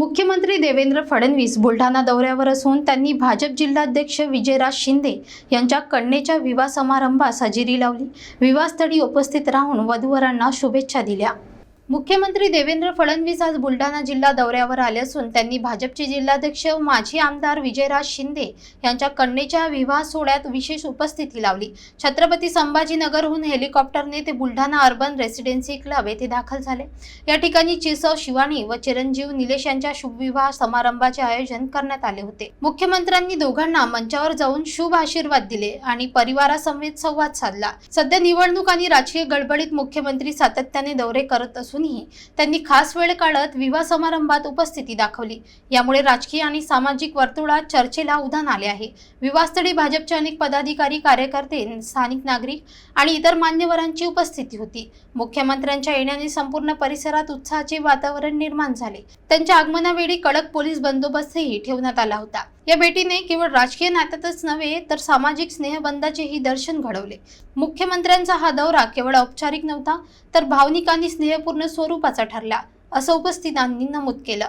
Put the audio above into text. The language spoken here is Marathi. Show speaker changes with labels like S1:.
S1: मुख्यमंत्री देवेंद्र फडणवीस बुलढाणा दौऱ्यावर असून त्यांनी भाजप जिल्हाध्यक्ष विजयराज शिंदे यांच्या कन्येच्या विवाह समारंभास हजेरी लावली. विवाहस्थळी उपस्थित राहून वधूवरांना शुभेच्छा दिल्या. मुख्यमंत्री देवेंद्र फडणवीस आज बुलढाणा जिल्हा दौऱ्यावर आले असून त्यांनी भाजपचे जिल्हाध्यक्ष माजी आमदार विजयराज शिंदे यांच्या कन्येच्या विवाह सोहळ्यात विशेष उपस्थिती लावली. छत्रपती संभाजीनगरहून हेलिकॉप्टरने ते बुलढाणा अर्बन रेसिडेन्सी क्लब येथे दाखल झाले. या ठिकाणी चिसव शिवानी व चिरंजीव निलेश यांच्या शुभविवाह समारंभाचे आयोजन करण्यात आले होते. मुख्यमंत्र्यांनी दोघांना मंचावर जाऊन शुभ आशीर्वाद दिले आणि परिवारासमवेत संवाद साधला. सध्या निवडणूक आणि राजकीय गडबडीत मुख्यमंत्री सातत्याने दौरे करत असून असूनही त्यांनी खास वेळ काढत विवाह समारंभात उपस्थिती दाखवली. यामुळे राजकीय आणि सामाजिक वर्तुळात चर्चेला उधाण आले आहे. विवाहस्थळी भाजपचे अनेक पदाधिकारी कार्यकर्ते स्थानिक नागरिक आणि इतर मान्यवरांची उपस्थिती होती. मुख्यमंत्र्यांच्या येण्याने संपूर्ण परिसरात उत्साहाचे वातावरण निर्माण झाले. त्यांच्या आगमनावेळी कडक पोलीस बंदोबस्तही ठेवण्यात आला होता. या भेटीने केवळ राजकीय नात्यातच नव्हे तर सामाजिक स्नेहबंधाचेही दर्शन घडवले. मुख्यमंत्र्यांचा हा दौरा केवळ औपचारिक नव्हता तर भावनिक आणि स्नेहपूर्ण स्वरूपाचा ठरला असं उपस्थितांनी नमूद केलं.